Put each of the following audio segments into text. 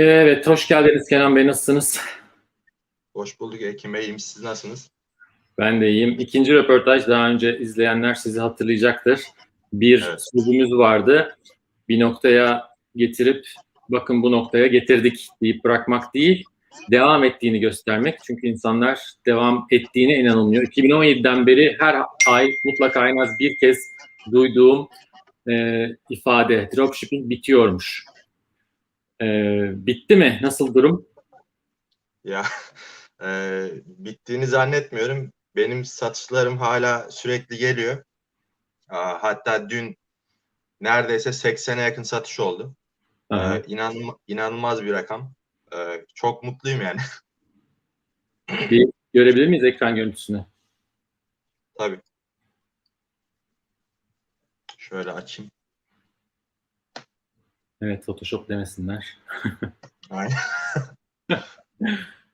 Evet, hoş geldiniz Kenan Bey. Nasılsınız? Hoş bulduk Ekim Bey. İyiyim. Siz nasılsınız? Ben de iyiyim. İkinci röportaj daha önce izleyenler sizi hatırlayacaktır. Bir Evet. sözümüz vardı. Bir noktaya getirip bakın bu noktaya getirdik deyip bırakmak değil, devam ettiğini göstermek. Çünkü insanlar devam ettiğine inanılmıyor. 2017'den beri her ay mutlaka en az bir kez duyduğum e, ifade dropshipping bitiyormuş. E, bitti mi? Nasıl durum? Ya e, bittiğini zannetmiyorum. Benim satışlarım hala sürekli geliyor. Aa, hatta dün neredeyse 80'e yakın satış oldu. Ee, inanılma- inanılmaz bir rakam. Ee, çok mutluyum yani. Bir görebilir miyiz ekran görüntüsünü? Tabii. Şöyle açayım. Evet, Photoshop demesinler. Aynen.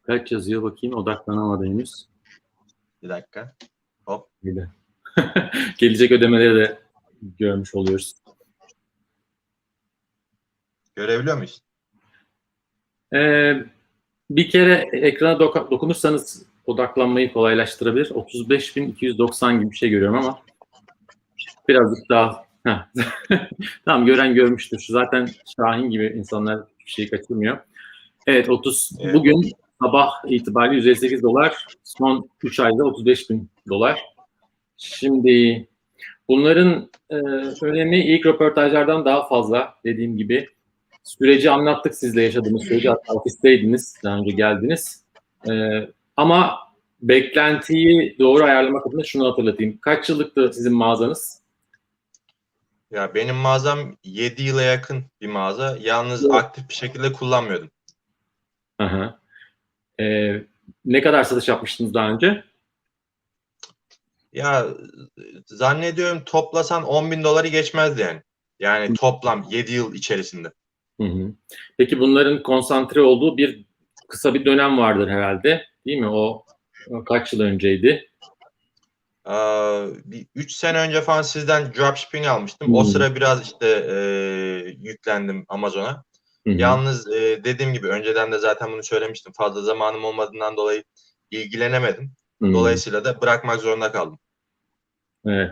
Kaç yazıyor bakayım, odaklanamadı henüz. Bir dakika. Öyle. Gelecek ödemeleri de görmüş oluyoruz. Görebiliyor muyuz? Ee, bir kere ekrana doka- dokunursanız odaklanmayı kolaylaştırabilir. 35.290 gibi bir şey görüyorum ama birazcık daha. tamam gören görmüştür. Zaten Şahin gibi insanlar bir şey kaçırmıyor. Evet 30 Evet. bugün sabah itibariyle 158 dolar son 3 ayda 35 bin dolar. Şimdi bunların e, önemi ilk röportajlardan daha fazla dediğim gibi süreci anlattık sizle yaşadığımız süreci hatta ofisteydiniz daha önce geldiniz. E, ama beklentiyi doğru ayarlamak adına şunu hatırlatayım. Kaç yıllıktı sizin mağazanız? Ya benim mağazam 7 yıla yakın bir mağaza. Yalnız aktif bir şekilde kullanmıyordum. Aha. E, ne kadar satış yapmıştınız daha önce? Ya zannediyorum toplasan 10 bin doları geçmezdi yani. Yani toplam 7 yıl içerisinde. Hı hı. Peki bunların konsantre olduğu bir kısa bir dönem vardır herhalde, değil mi? O, o kaç yıl önceydi? Bir 3 sene önce falan sizden dropshipping almıştım. O Hmm. sıra biraz işte e, yüklendim Amazon'a. Hı. Yalnız e, dediğim gibi önceden de zaten bunu söylemiştim. Fazla zamanım olmadığından dolayı ilgilenemedim. Hı. Dolayısıyla da bırakmak zorunda kaldım. Evet.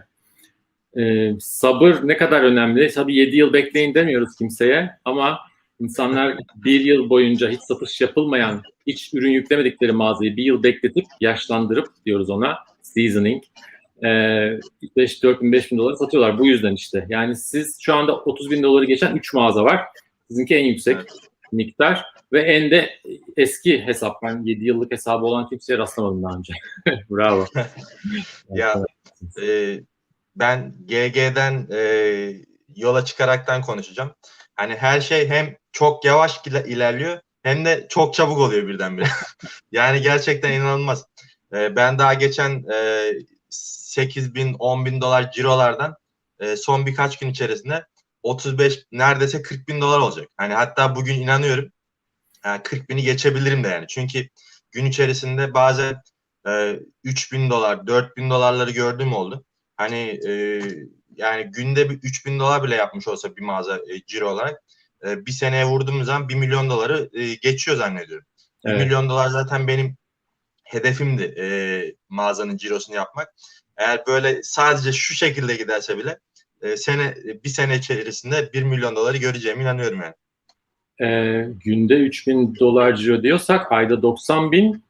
Ee, sabır ne kadar önemli. Tabii 7 yıl bekleyin demiyoruz kimseye ama insanlar bir yıl boyunca hiç satış yapılmayan, hiç ürün yüklemedikleri mağazayı bir yıl bekletip yaşlandırıp diyoruz ona seasoning. Ee, 5 4 bin 5 bin dolara satıyorlar. Bu yüzden işte. Yani siz şu anda 30 bin doları geçen 3 mağaza var. Sizinki en yüksek miktar ve en de eski hesap. Ben 7 yıllık hesabı olan kimseye rastlamadım daha önce. Bravo. Ya e, ben GG'den e, yola çıkaraktan konuşacağım. Hani her şey hem çok yavaş ile- ilerliyor hem de çok çabuk oluyor birdenbire. yani gerçekten inanılmaz. E, ben daha geçen e, 8 bin 10 bin dolar cirolardan e, son birkaç gün içerisinde 35 neredeyse 40 bin dolar olacak. Hani hatta bugün inanıyorum yani 40 bini geçebilirim de yani. Çünkü gün içerisinde bazen e, 3 bin dolar, 4 bin dolarları gördüğüm oldu. Hani e, yani günde bir 3 bin dolar bile yapmış olsa bir mağaza e, ciro olarak e, bir seneye vurduğumuz zaman 1 milyon doları e, geçiyor zannediyorum. 1 Evet. milyon dolar zaten benim hedefimdi e, mağazanın cirosunu yapmak. Eğer böyle sadece şu şekilde giderse bile e, sene bir sene içerisinde 1 milyon doları göreceğime inanıyorum yani. Ee, günde 3000 dolar ciro diyorsak ayda 90 bin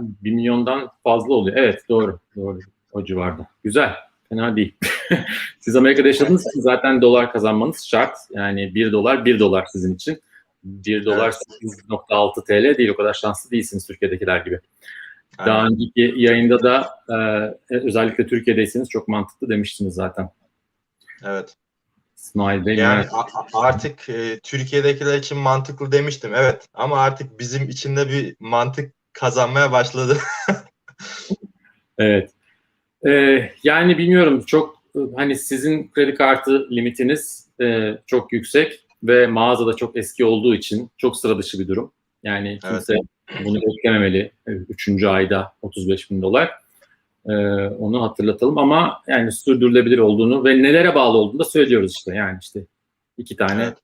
1 milyondan fazla oluyor. Evet doğru. Doğru. O civarda. Güzel. Fena değil. Siz Amerika'da yaşadığınız için zaten dolar kazanmanız şart. Yani 1 dolar 1 dolar sizin için. 1 dolar Evet. 8.6 TL değil. O kadar şanslı değilsiniz Türkiye'dekiler gibi. Daha önceki yayında da e, özellikle Türkiye'deyseniz çok mantıklı demiştiniz zaten. Evet. Bey. Yani evet. artık e, Türkiye'dekiler için mantıklı demiştim. Evet. Ama artık bizim içinde bir mantık kazanmaya başladı. Evet. Ee, yani bilmiyorum çok e, hani sizin kredi kartı limitiniz e, çok yüksek ve mağazada çok eski olduğu için çok sıra dışı bir durum. Yani kimse bunu beklememeli. e, Üçüncü ayda 35 bin dolar. Ee, onu hatırlatalım ama yani sürdürülebilir olduğunu ve nelere bağlı olduğunu da söylüyoruz işte. Yani işte iki tane Evet.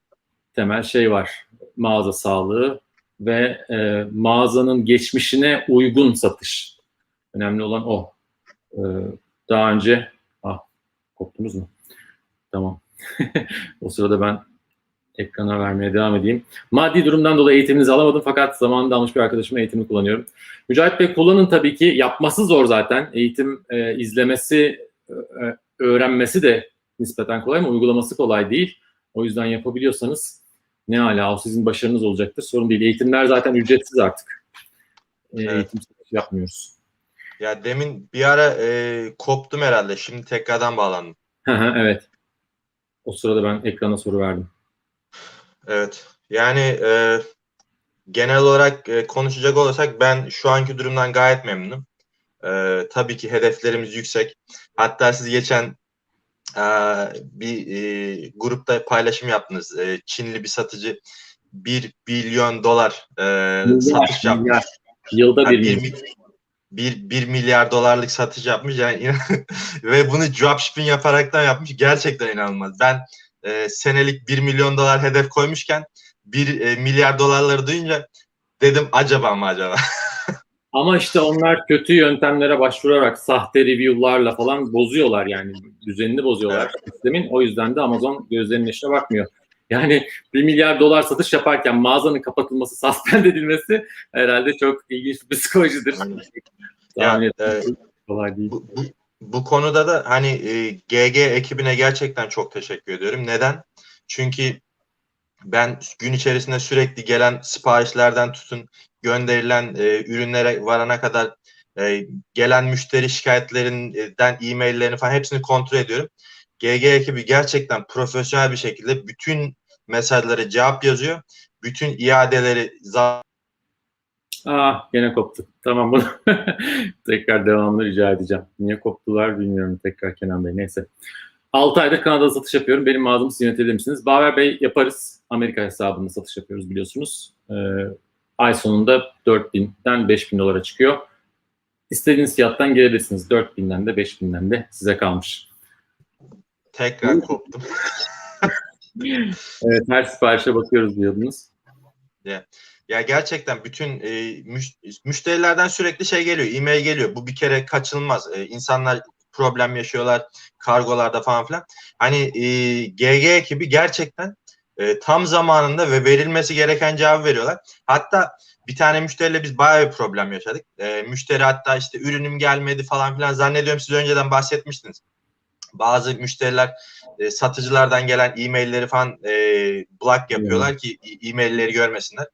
temel şey var. mağaza sağlığı ve e, mağazanın geçmişine uygun satış. Önemli olan o. E, daha önce ah koptunuz mu? Tamam. o sırada ben ekrana vermeye devam edeyim. Maddi durumdan dolayı eğitiminizi alamadım fakat zamanında almış bir arkadaşımın eğitimini kullanıyorum. Mücahit Bey kullanın tabii ki. Yapması zor zaten. Eğitim e, izlemesi, e, öğrenmesi de nispeten kolay ama uygulaması kolay değil. O yüzden yapabiliyorsanız ne hala o sizin başarınız olacaktır. Sorun değil. Eğitimler zaten ücretsiz artık. E, Evet. Eğitim yapmıyoruz. Ya demin bir ara e, koptum herhalde. Şimdi tekrardan bağlandım. Hı hı, evet. O sırada ben ekrana soru verdim. Evet. Yani e, genel olarak e, konuşacak olursak ben şu anki durumdan gayet memnunum. E, tabii ki hedeflerimiz yüksek. Hatta siz geçen e, bir e, grupta paylaşım yaptınız. E, Çinli bir satıcı 1 milyon dolar e, satış yapmış. milyar. Yılda Yani bir bir, milyar. mi- bir, bir milyar dolarlık satış yapmış yani ve bunu dropshipping yaparaktan yapmış gerçekten inanılmaz. Ben e, senelik 1 milyon dolar hedef koymuşken 1 e, milyar dolarları duyunca dedim acaba mı acaba? Ama işte onlar kötü yöntemlere başvurarak sahte review'larla falan bozuyorlar yani düzenini bozuyorlar sistemin. O yüzden de Amazon gözlerinin yaşına bakmıyor. Yani 1 milyar dolar satış yaparken mağazanın kapatılması, suspend edilmesi herhalde çok ilginç bir psikolojidir. Ya, Tahmin e, kolay değil. bu, bu, bu konuda da hani e, GG ekibine gerçekten çok teşekkür ediyorum. Neden? Çünkü ben gün içerisinde sürekli gelen siparişlerden tutun gönderilen e, ürünlere varana kadar e, gelen müşteri şikayetlerinden e-maillerini falan hepsini kontrol ediyorum. GG ekibi gerçekten profesyonel bir şekilde bütün mesajlara cevap yazıyor. Bütün iadeleri za- Ah gene koptu. Tamam bunu tekrar devamını rica edeceğim. Niye koptular bilmiyorum tekrar Kenan Bey. Neyse. 6 aydır Kanada'da satış yapıyorum. Benim mağazamı siz yönetebilir misiniz? Baver Bey yaparız. Amerika hesabında satış yapıyoruz biliyorsunuz. Ee, ay sonunda 4000'den 5000 dolara çıkıyor. İstediğiniz fiyattan gelebilirsiniz. 4000'den de 5000'den de size kalmış. tekrar koptum. Evet her siparişe bakıyoruz diyordunuz. Ya gerçekten bütün e, müş- müşterilerden sürekli şey geliyor, e-mail geliyor. Bu bir kere kaçınılmaz. E, insanlar problem yaşıyorlar kargolarda falan filan. Hani e, GG ekibi gerçekten e, tam zamanında ve verilmesi gereken cevabı veriyorlar. Hatta bir tane müşteriyle biz bayağı bir problem yaşadık. E, müşteri hatta işte ürünüm gelmedi falan filan zannediyorum siz önceden bahsetmiştiniz. Bazı müşteriler e, satıcılardan gelen e-mailleri falan e, block yapıyorlar ki e-mailleri görmesinler.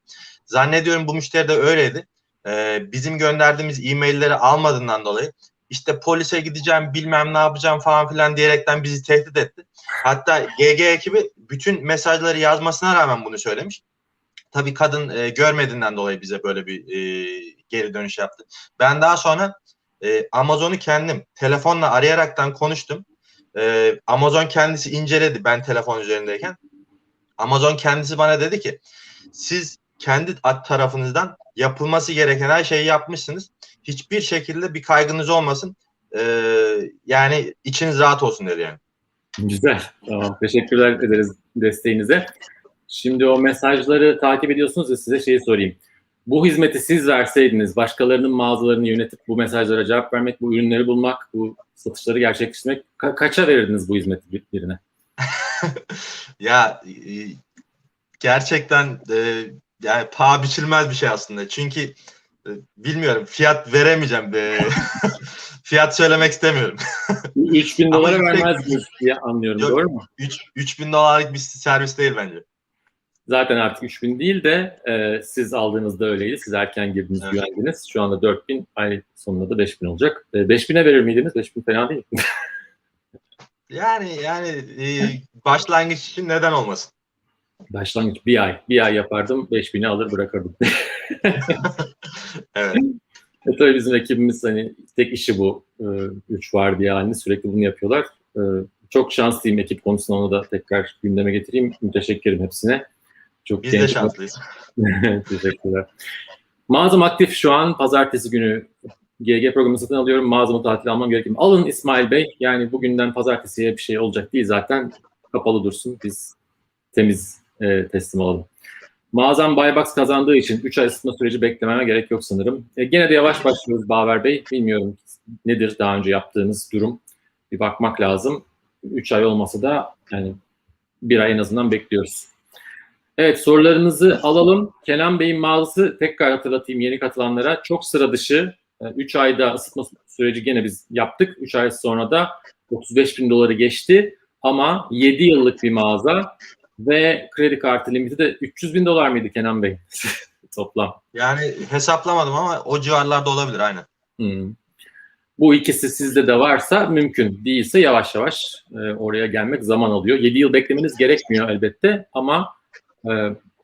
Zannediyorum bu müşteri de öyleydi. E, bizim gönderdiğimiz e-mailleri almadığından dolayı işte polise gideceğim bilmem ne yapacağım falan filan diyerekten bizi tehdit etti. Hatta GG ekibi bütün mesajları yazmasına rağmen bunu söylemiş. Tabii kadın e, görmediğinden dolayı bize böyle bir e, geri dönüş yaptı. Ben daha sonra e, Amazon'u kendim telefonla arayaraktan konuştum. E, Amazon kendisi inceledi ben telefon üzerindeyken. Amazon kendisi bana dedi ki siz kendi tarafınızdan yapılması gereken her şeyi yapmışsınız. Hiçbir şekilde bir kaygınız olmasın. E, yani içiniz rahat olsun dedi yani. Güzel. Tamam. Teşekkürler ederiz desteğinize. Şimdi o mesajları takip ediyorsunuz ya size şeyi sorayım. Bu hizmeti siz verseydiniz, başkalarının mağazalarını yönetip bu mesajlara cevap vermek, bu ürünleri bulmak, bu satışları gerçekleştirmek ka- kaça verirdiniz bu hizmeti bir- birine? ya e, gerçekten e, yani paha biçilmez bir şey aslında. Çünkü e, bilmiyorum fiyat veremeyeceğim. E, fiyat söylemek istemiyorum. 3000 Ama dolara yüksek- vermezdiniz diye anlıyorum. Yok. Doğru mu? 3 3000 dolarlık bir servis değil bence. Zaten artık 3000 değil de e, siz aldığınızda öyleydi. Siz erken girdiniz, Evet. güvendiniz. Şu anda 4000, ay sonunda da 5000 olacak. E, 5000'e verir miydiniz? 5000 fena değil. Yani yani e, başlangıç için neden olmasın? Başlangıç bir ay. Bir ay yapardım, 5000'i alır bırakırdım. Evet. E tabii bizim ekibimiz hani tek işi bu. E, üç var diye halinde sürekli bunu yapıyorlar. E, çok şanslıyım ekip konusunda onu da tekrar gündeme getireyim. Müteşekkirim hepsine. Çok Biz de genç- şanslıyız. Teşekkürler. Mağazam aktif şu an. Pazartesi günü GG programı satın alıyorum. Mağazamı tatil almam gerekiyor. Alın İsmail Bey. Yani bugünden pazartesiye bir şey olacak değil zaten. Kapalı dursun. Biz temiz e, teslim alalım. Mağazam Buybox kazandığı için 3 ay ısıtma süreci beklememe gerek yok sanırım. E, gene de yavaş başlıyoruz Baver Bey. Bilmiyorum nedir daha önce yaptığınız durum. Bir bakmak lazım. 3 ay olmasa da yani bir ay en azından bekliyoruz. Evet sorularınızı alalım. Kenan Bey'in mağazası tekrar hatırlatayım yeni katılanlara. Çok sıra dışı. 3 ayda ısıtma süreci gene biz yaptık. 3 ay sonra da 35 bin doları geçti. Ama 7 yıllık bir mağaza ve kredi kartı limiti de 300 bin dolar mıydı Kenan Bey? Toplam. Yani hesaplamadım ama o civarlarda olabilir aynen. Hmm. Bu ikisi sizde de varsa mümkün. Değilse yavaş yavaş e, oraya gelmek zaman alıyor. 7 yıl beklemeniz gerekmiyor elbette ama e,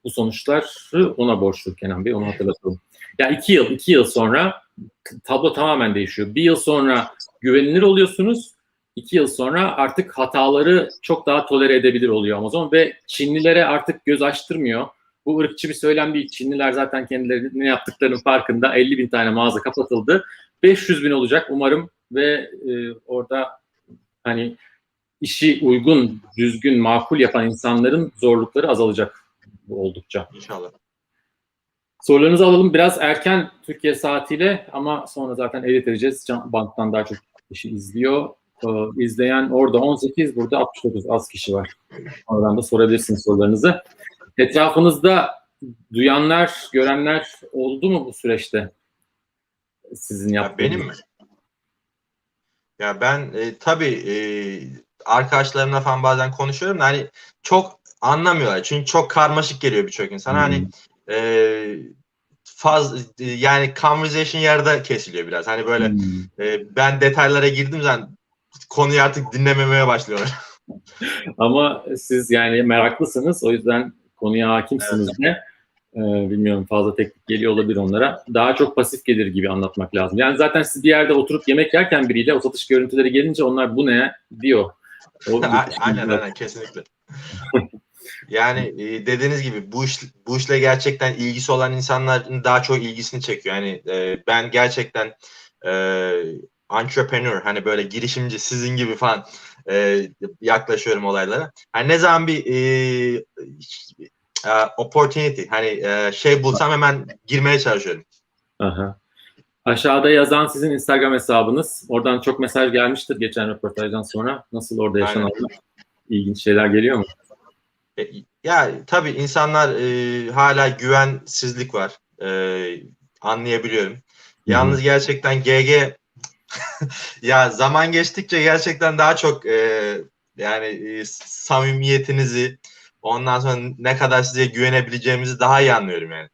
bu sonuçları ona borçlu Kenan Bey, onu hatırlatalım. Ya yani iki yıl, iki yıl sonra tablo tamamen değişiyor. Bir yıl sonra güvenilir oluyorsunuz. İki yıl sonra artık hataları çok daha tolere edebilir oluyor Amazon ve Çinlilere artık göz açtırmıyor. Bu ırkçı bir söylem değil. Çinliler zaten kendileri ne yaptıklarının farkında. 50 bin tane mağaza kapatıldı. 500 bin olacak umarım ve e, orada hani işi uygun, düzgün, makul yapan insanların zorlukları azalacak bu oldukça. İnşallah. Sorularınızı alalım. Biraz erken Türkiye saatiyle ama sonra zaten edit edeceğiz. Can Bank'tan daha çok kişi izliyor. Ee, izleyen orada 18, burada 69 az kişi var. Oradan da sorabilirsiniz sorularınızı. Etrafınızda duyanlar, görenler oldu mu bu süreçte? Sizin yaptığınız. Ya benim mi? Ya ben e, tabii e, arkadaşlarımla falan bazen konuşuyorum da hani çok anlamıyorlar. Çünkü çok karmaşık geliyor birçok insan. Hmm. Hani e, faz yani conversation yerde kesiliyor biraz. Hani böyle Hmm. e, ben detaylara girdim zaman konuyu artık dinlememeye başlıyorlar. Ama siz yani meraklısınız. O yüzden konuya hakimsiniz de. Ee, bilmiyorum fazla teknik geliyor olabilir onlara. Daha çok pasif gelir gibi anlatmak lazım. Yani zaten siz bir yerde oturup yemek yerken biriyle o satış görüntüleri gelince onlar bu ne diyor. O, aynen aynen kesinlikle. yani e, dediğiniz gibi bu iş bu işle gerçekten ilgisi olan insanların daha çok ilgisini çekiyor. Yani e, ben gerçekten e, entrepreneur hani böyle girişimci sizin gibi falan e, yaklaşıyorum olaylara. Hani ne zaman bir e, e, opportunity hani e, şey bulsam hemen girmeye çalışıyorum. Aha. Aşağıda yazan sizin Instagram hesabınız. Oradan çok mesaj gelmiştir geçen röportajdan sonra. Nasıl orada yaşanan ilginç şeyler geliyor mu? E, ya tabii insanlar e, hala güvensizlik var. E, anlayabiliyorum. Yalnız gerçekten GG ya zaman geçtikçe gerçekten daha çok e, yani e, samimiyetinizi ondan sonra ne kadar size güvenebileceğimizi daha iyi anlıyorum yani.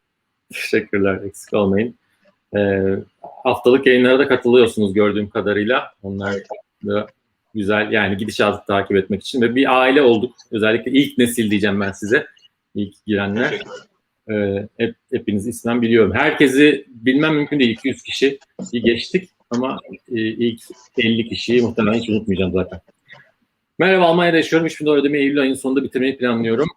Teşekkürler. Eksik olmayın. E, haftalık yayınlara da katılıyorsunuz gördüğüm kadarıyla. Onlar da güzel yani gidişatı takip etmek için ve bir aile olduk. Özellikle ilk nesil diyeceğim ben size. İlk girenler. E, hep, hepiniz ismen biliyorum. Herkesi bilmem mümkün değil. 200 kişi geçtik ama e, ilk 50 kişiyi muhtemelen hiç unutmayacağım zaten. Merhaba Almanya'da yaşıyorum. 3000 dolar ödemeyi Eylül ayının sonunda bitirmeyi planlıyorum.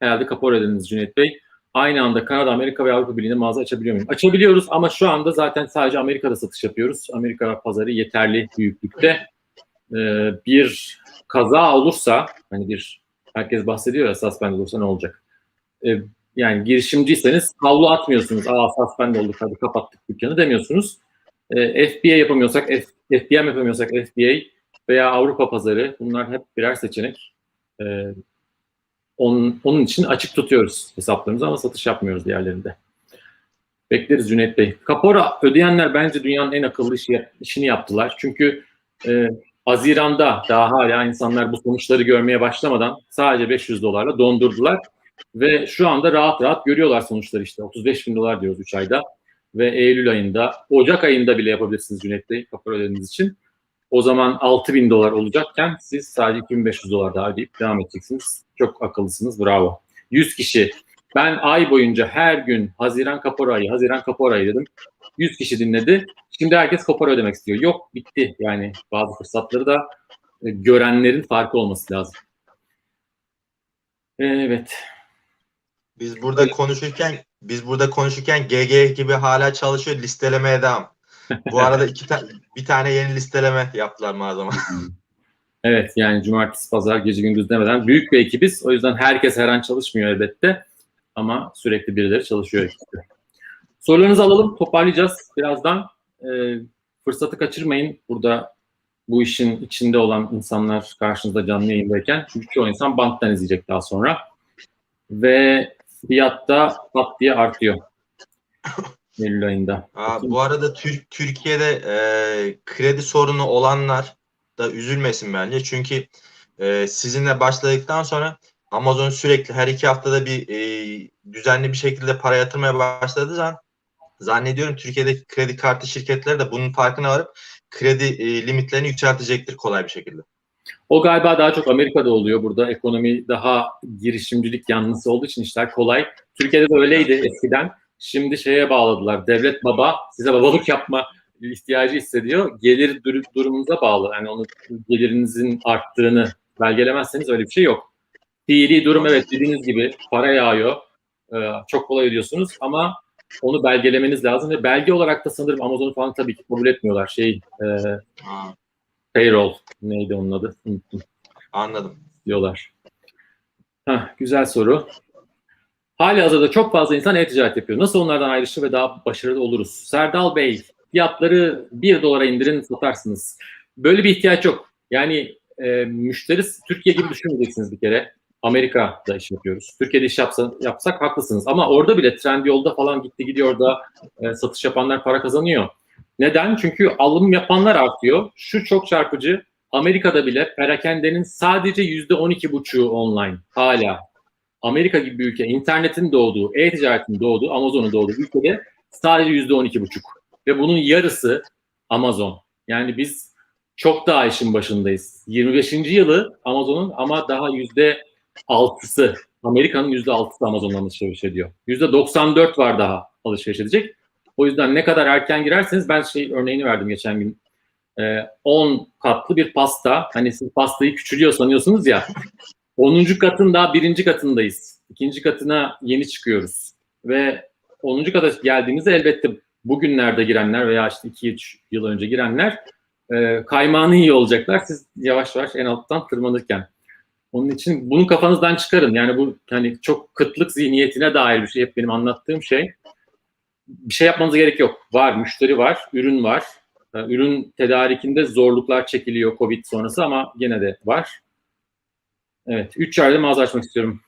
Herhalde kapora ödediniz Cüneyt Bey. Aynı anda Kanada, Amerika ve Avrupa Birliği'nde mağaza açabiliyor muyum? Açabiliyoruz ama şu anda zaten sadece Amerika'da satış yapıyoruz. Amerika pazarı yeterli büyüklükte. Ee, bir kaza olursa, hani bir herkes bahsediyor ya suspend olursa ne olacak? Ee, yani girişimciyseniz havlu atmıyorsunuz. Aa suspend olduk hadi kapattık dükkanı demiyorsunuz. Ee, FBA yapamıyorsak, F, FBM yapamıyorsak FBA veya Avrupa pazarı bunlar hep birer seçenek. Ee, onun, onun için açık tutuyoruz hesaplarımızı ama satış yapmıyoruz diğerlerinde. Bekleriz Cüneyt Bey. Kapora ödeyenler bence dünyanın en akıllı işi, işini yaptılar. Çünkü e, Haziran'da daha hala insanlar bu sonuçları görmeye başlamadan sadece 500 dolarla dondurdular. Ve şu anda rahat rahat görüyorlar sonuçları işte. 35 bin dolar diyoruz 3 ayda. Ve Eylül ayında, Ocak ayında bile yapabilirsiniz Cüneyt Bey kapora ödediğiniz için. O zaman 6 bin dolar olacakken siz sadece 2500 dolar daha ödeyip devam edeceksiniz. Çok akıllısınız. Bravo. 100 kişi. Ben ay boyunca her gün Haziran kapora ayı, Haziran kapora ayı dedim. 100 kişi dinledi. Şimdi herkes kapora ödemek istiyor. Yok bitti. Yani bazı fırsatları da e, görenlerin farkı olması lazım. Evet. Biz burada konuşurken biz burada konuşurken GG gibi hala çalışıyor listelemeye devam. Bu arada iki ta- bir tane yeni listeleme yaptılar mağazama. Evet yani cumartesi, pazar, gece gündüz demeden büyük bir ekibiz. O yüzden herkes her an çalışmıyor elbette. ama sürekli birileri çalışıyor. ikisi. Sorularınızı alalım, toparlayacağız birazdan. Ee, fırsatı kaçırmayın. Burada bu işin içinde olan insanlar karşınızda canlı yayındayken. Çünkü çoğu insan banttan izleyecek daha sonra. Ve fiyat da pat diye artıyor. Eylül ayında. Aa, bu arada Tür- Türkiye'de e, kredi sorunu olanlar da üzülmesin bence. Çünkü e, sizinle başladıktan sonra Amazon sürekli her iki haftada bir e, düzenli bir şekilde para yatırmaya başladığı zaman zannediyorum Türkiye'deki kredi kartı şirketleri de bunun farkına varıp kredi e, limitlerini yükseltecektir kolay bir şekilde. O galiba daha çok Amerika'da oluyor. Burada ekonomi daha girişimcilik yanlısı olduğu için işler kolay. Türkiye'de de öyleydi eskiden. Şimdi şeye bağladılar. Devlet baba size babalık yapma ihtiyacı hissediyor. Gelir dur- durumunuza bağlı. Yani onu gelirinizin arttığını belgelemezseniz öyle bir şey yok. Fiili durum evet dediğiniz gibi para yağıyor. Ee, çok kolay ödüyorsunuz ama onu belgelemeniz lazım ve belge olarak da sanırım Amazon'u falan tabii ki kabul etmiyorlar. Şey e, payroll neydi onun adı? Unuttum anladım. diyorlar. Heh, güzel soru. Hali hazırda çok fazla insan e-ticaret yapıyor. Nasıl onlardan ayrışır ve daha başarılı oluruz? Serdal Bey, fiyatları 1 dolara indirin satarsınız. Böyle bir ihtiyaç yok. Yani e, müşteri Türkiye gibi düşünmeyeceksiniz bir kere. Amerika'da iş yapıyoruz. Türkiye'de iş yapsa, yapsak haklısınız. Ama orada bile Trendyol'da falan gitti gidiyor da e, satış yapanlar para kazanıyor. Neden? Çünkü alım yapanlar artıyor. Şu çok çarpıcı. Amerika'da bile perakendenin sadece yüzde on iki buçuğu online hala. Amerika gibi bir ülke, internetin doğduğu, e-ticaretin doğduğu, Amazon'un doğduğu ülkede sadece yüzde on iki buçuk. Ve bunun yarısı Amazon. Yani biz çok daha işin başındayız. 25. yılı Amazon'un ama daha yüzde altısı, Amerika'nın yüzde altısı Amazon'dan alışveriş ediyor. Yüzde 94 var daha alışveriş edecek. O yüzden ne kadar erken girerseniz ben şey örneğini verdim geçen gün. Ee, 10 katlı bir pasta. Hani siz pastayı küçülüyor sanıyorsunuz ya. 10. katın daha birinci katındayız. İkinci katına yeni çıkıyoruz. Ve 10. kata geldiğimizde elbette bugünlerde girenler veya işte 2-3 yıl önce girenler e, kaymağını iyi olacaklar. Siz yavaş yavaş en alttan tırmanırken. Onun için bunu kafanızdan çıkarın. Yani bu hani çok kıtlık zihniyetine dair bir şey. Hep benim anlattığım şey. Bir şey yapmanıza gerek yok. Var, müşteri var, ürün var. Ürün tedarikinde zorluklar çekiliyor Covid sonrası ama gene de var. Evet, 3 ayda mağaza açmak istiyorum.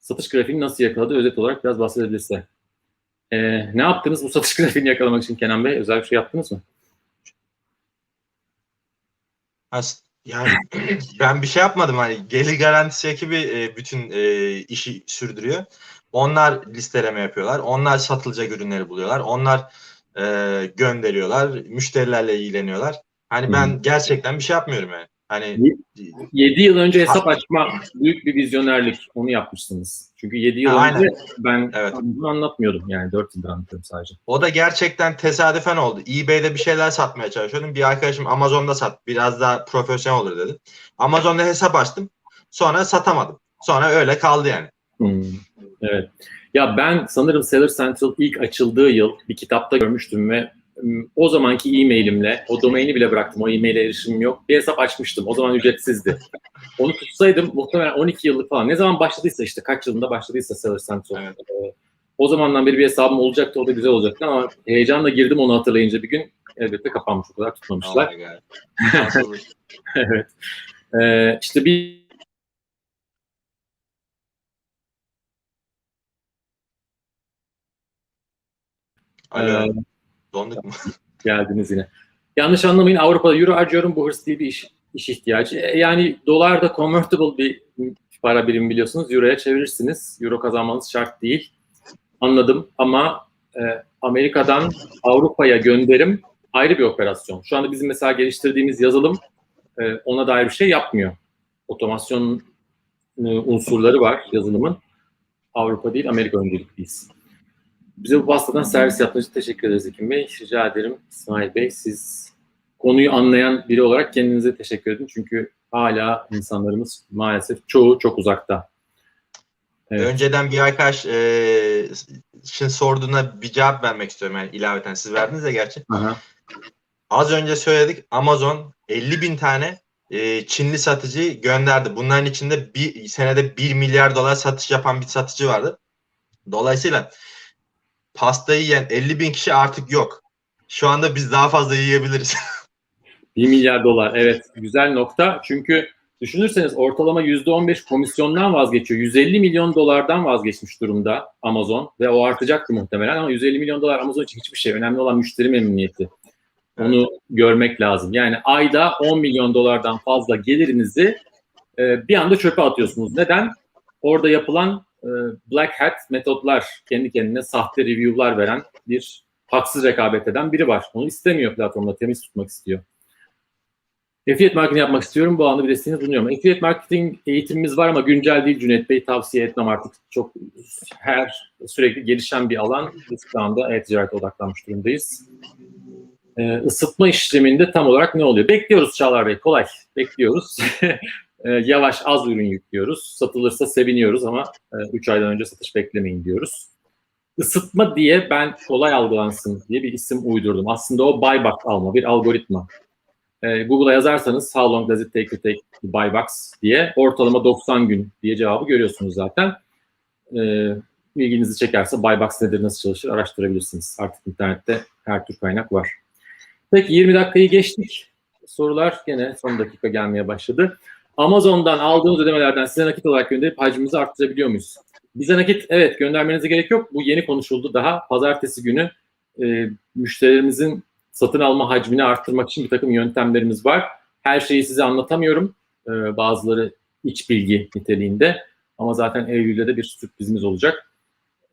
Satış grafiğini nasıl yakaladı? Özet olarak biraz bahsedebilirse. Ee, ne yaptınız bu satış grafiğini yakalamak için Kenan Bey? Özel bir şey yaptınız mı? As- Yani ben bir şey yapmadım hani gelir garantisi ekibi e, bütün e, işi sürdürüyor. Onlar listeleme yapıyorlar. Onlar satılacak ürünleri buluyorlar. Onlar e, gönderiyorlar. Müşterilerle ilgileniyorlar. Hani ben gerçekten bir şey yapmıyorum yani. Hani 7 yıl önce hesap açma büyük bir vizyonerlik. Onu yapmışsınız. Çünkü 7 yıl aynen. önce ben Evet. bunu anlatmıyordum. Yani 4 yıldır anlatıyorum sadece. o da gerçekten tesadüfen oldu. eBay'de bir şeyler satmaya çalışıyordum. Bir arkadaşım Amazon'da sat. Biraz daha profesyonel olur dedi. Amazon'da hesap açtım. Sonra satamadım. Sonra öyle kaldı yani. Hmm, Evet. Ya ben sanırım Seller Central ilk açıldığı yıl bir kitapta görmüştüm ve o zamanki e-mailimle, o domaini bile bıraktım, o e-maile erişimim yok. Bir hesap açmıştım. O zaman ücretsizdi. Onu tutsaydım muhtemelen 12 yıllık falan. Ne zaman başladıysa işte kaç yılında başladıysa Seller Central. Evet. Ee, o zamandan beri bir hesabım olacaktı. O da güzel olacaktı ama heyecanla girdim onu hatırlayınca bir gün elbette kapanmış. O kadar tutmamışlar. Oh evet. Ee, işte bir Alo. e, Donduk geldiniz yine. Yanlış anlamayın Avrupa'da euro harcıyorum bu hırs değil bir iş, iş ihtiyacı. E, Yani dolar da convertible bir para birimi biliyorsunuz. Euro'ya çevirirsiniz. Euro kazanmanız şart değil. Anladım ama e, Amerika'dan Avrupa'ya gönderim ayrı bir operasyon. Şu anda bizim mesela geliştirdiğimiz yazılım e, ona dair bir şey yapmıyor. Otomasyon e, unsurları var yazılımın. Avrupa değil Amerika öncelikliyiz. Bize bu pastadan servis yaptığınız için teşekkür ederiz Ekim Bey. Rica ederim İsmail Bey. Siz konuyu anlayan biri olarak kendinize teşekkür edin. Çünkü hala insanlarımız maalesef çoğu çok uzakta. Evet. Önceden bir arkadaş e, şimdi sorduğuna bir cevap vermek istiyorum yani ilaveten. Siz verdiniz ya gerçi. Aha. Az önce söyledik Amazon 50 bin tane e, Çinli satıcı gönderdi. Bunların içinde bir senede 1 milyar dolar satış yapan bir satıcı vardı. Dolayısıyla pastayı yiyen 50 bin kişi artık yok. Şu anda biz daha fazla yiyebiliriz. 1 milyar dolar evet güzel nokta. Çünkü düşünürseniz ortalama %15 komisyondan vazgeçiyor. 150 milyon dolardan vazgeçmiş durumda Amazon ve o artacaktı muhtemelen ama 150 milyon dolar Amazon için hiçbir şey. Önemli olan müşteri memnuniyeti. Onu görmek lazım. Yani ayda 10 milyon dolardan fazla gelirinizi e, bir anda çöpe atıyorsunuz. Neden? Orada yapılan black hat metotlar, kendi kendine sahte review'lar veren bir haksız rekabet eden biri var. Onu istemiyor platformda, temiz tutmak istiyor. Affiliate marketing yapmak istiyorum. Bu anda bir desteğiniz bulunuyor mu? Affiliate marketing eğitimimiz var ama güncel değil Cüneyt Bey. Tavsiye etmem artık. Çok her sürekli gelişen bir alan. Biz şu anda e-ticarete odaklanmış durumdayız. Ee, işleminde tam olarak ne oluyor? Bekliyoruz Çağlar Bey. Kolay. Bekliyoruz. Ee, yavaş az ürün yüklüyoruz. Satılırsa seviniyoruz ama 3 aydan önce satış beklemeyin diyoruz. Isıtma diye ben kolay algılansın diye bir isim uydurdum. Aslında o buyback alma bir algoritma. Ee, Google'a yazarsanız how long does it take to take the buy box diye ortalama 90 gün diye cevabı görüyorsunuz zaten. Ee, ilginizi çekerse buy box nedir, nasıl çalışır araştırabilirsiniz. Artık internette her tür kaynak var. Peki 20 dakikayı geçtik. Sorular gene son dakika gelmeye başladı. Amazon'dan aldığımız ödemelerden size nakit olarak gönderip hacmimizi arttırabiliyor muyuz? Bize nakit evet göndermenize gerek yok. Bu yeni konuşuldu daha. Pazartesi günü e, müşterilerimizin satın alma hacmini arttırmak için bir takım yöntemlerimiz var. Her şeyi size anlatamıyorum. Ee, bazıları iç bilgi niteliğinde. Ama zaten Eylül'de de bir sürprizimiz olacak.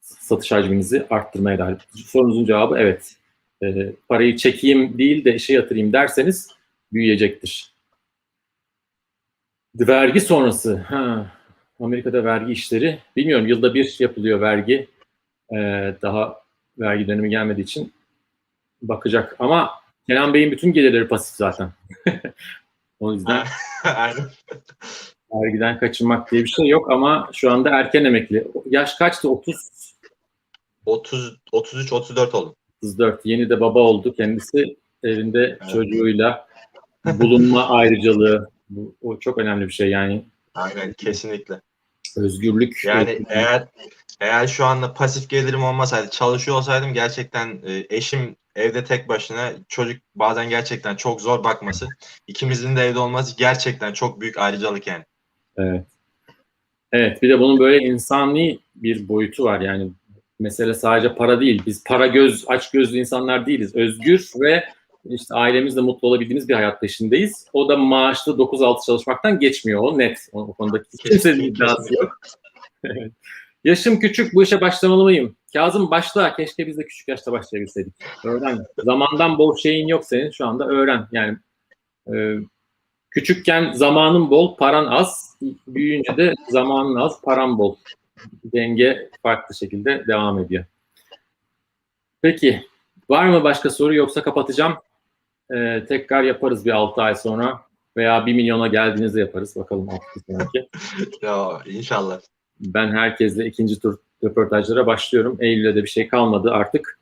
Satış hacminizi arttırmaya dair. Sorunuzun cevabı evet. Ee, parayı çekeyim değil de işe yatırayım derseniz büyüyecektir. Vergi sonrası. Ha, Amerika'da vergi işleri. Bilmiyorum yılda bir yapılıyor vergi. Ee, daha vergi dönemi gelmediği için bakacak. Ama Kenan Bey'in bütün gelirleri pasif zaten. o yüzden vergiden kaçınmak diye bir şey yok ama şu anda erken emekli. Yaş kaçtı? 30 30 33 34 oldum. 34. Yeni de baba oldu. Kendisi evinde Evet. çocuğuyla bulunma ayrıcalığı. Bu, o çok önemli bir şey yani. Aynen kesinlikle. Özgürlük. Yani eğer eğer şu anda pasif gelirim olmasaydı, çalışıyor olsaydım gerçekten e, eşim evde tek başına çocuk bazen gerçekten çok zor bakması. ikimizin de evde olması gerçekten çok büyük ayrıcalık yani. Evet. Evet bir de bunun böyle insani bir boyutu var yani mesele sadece para değil. Biz para göz aç gözlü insanlar değiliz. Özgür ve işte ailemizle mutlu olabildiğimiz bir hayat peşindeyiz. O da maaşlı 9-6 çalışmaktan geçmiyor. O net. O, o konuda kimsenin iddiası yok. Yaşım küçük bu işe başlamalı mıyım? Kazım başla. Keşke biz de küçük yaşta başlayabilseydik. Öğren. Zamandan bol şeyin yok senin şu anda öğren. Yani e, küçükken zamanın bol, paran az. Büyüyünce de zamanın az, paran bol. Denge farklı şekilde devam ediyor. Peki. Var mı başka soru yoksa kapatacağım. Ee, tekrar yaparız bir 6 ay sonra veya 1 milyona geldiğinizde yaparız. Bakalım 6 ay sonraki. Ya inşallah. Ben herkesle ikinci tur röportajlara başlıyorum. Eylül'de de bir şey kalmadı artık.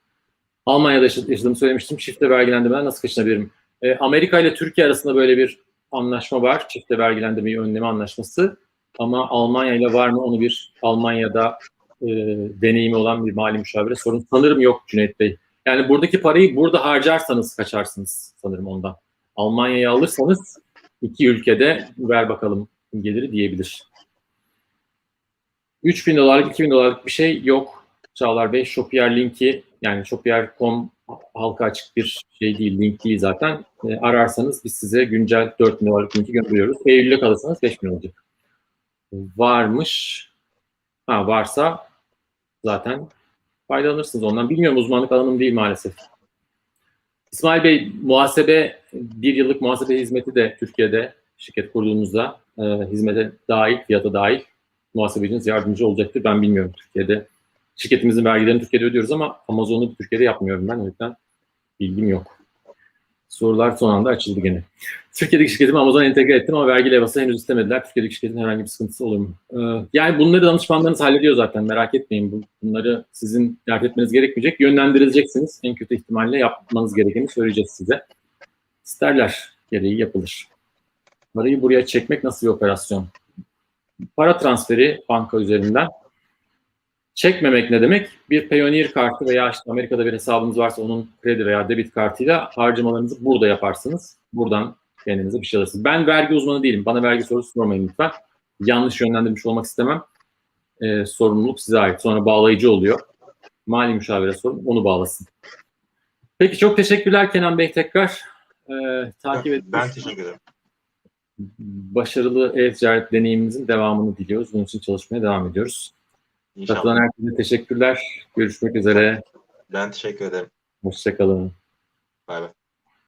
Almanya'da yaşa- yaşadığımı söylemiştim. Çifte vergilendirmeden nasıl kaçınabilirim? Ee, Amerika ile Türkiye arasında böyle bir anlaşma var. Çifte vergilendirmeyi önleme anlaşması. Ama Almanya ile var mı onu bir Almanya'da e, deneyimi olan bir mali müşavire sorun. Sanırım yok Cüneyt Bey. Yani buradaki parayı burada harcarsanız kaçarsınız sanırım ondan. Almanya'yı alırsanız iki ülkede ver bakalım geliri diyebilir. 3000 dolarlık, 2000 dolarlık bir şey yok. Çağlar Bey, Shopier linki yani Shopier.com halka açık bir şey değil, link değil zaten. E, ararsanız biz size güncel 4000 dolarlık linki gönderiyoruz. Eylül'e kalırsanız 5000 olacak. Varmış. Ha varsa zaten faydalanırsınız ondan. Bilmiyorum uzmanlık alanım değil maalesef. İsmail Bey, muhasebe, bir yıllık muhasebe hizmeti de Türkiye'de şirket kurduğumuzda e, hizmete dahil, fiyata dahil muhasebeciniz yardımcı olacaktır. Ben bilmiyorum Türkiye'de. Şirketimizin vergilerini Türkiye'de ödüyoruz ama Amazon'u Türkiye'de yapmıyorum ben. O yüzden bilgim yok. Sorular son anda açıldı gene. Türkiye'deki şirketimi Amazon'a entegre ettim ama vergi levhası henüz istemediler. Türkiye'deki şirketin herhangi bir sıkıntısı olur mu? Ee, yani bunları danışmanlarınız hallediyor zaten. Merak etmeyin. Bu- Bunları sizin dert etmeniz gerekmeyecek. Yönlendirileceksiniz. En kötü ihtimalle yapmanız gerekeni söyleyeceğiz size. İsterler gereği yapılır. Parayı buraya çekmek nasıl bir operasyon? Para transferi banka üzerinden Çekmemek ne demek? Bir Payoneer kartı veya işte Amerika'da bir hesabınız varsa onun kredi veya debit kartıyla harcamalarınızı burada yaparsınız. Buradan kendinize bir şey alırsınız. Ben vergi uzmanı değilim. Bana vergi sorusu sormayın lütfen. Yanlış yönlendirmiş olmak istemem. Ee, sorumluluk size ait. Sonra bağlayıcı oluyor. Mali müşavire sorun. Onu bağlasın. Peki çok teşekkürler Kenan Bey tekrar. Ee, takip et. Ben teşekkür ederim. Başarılı e-ticaret deneyimimizin devamını diliyoruz. Bunun için çalışmaya devam ediyoruz. İnşallah. Katılan herkese teşekkürler. Görüşmek üzere. Ben teşekkür ederim. Hoşçakalın. Bay bay.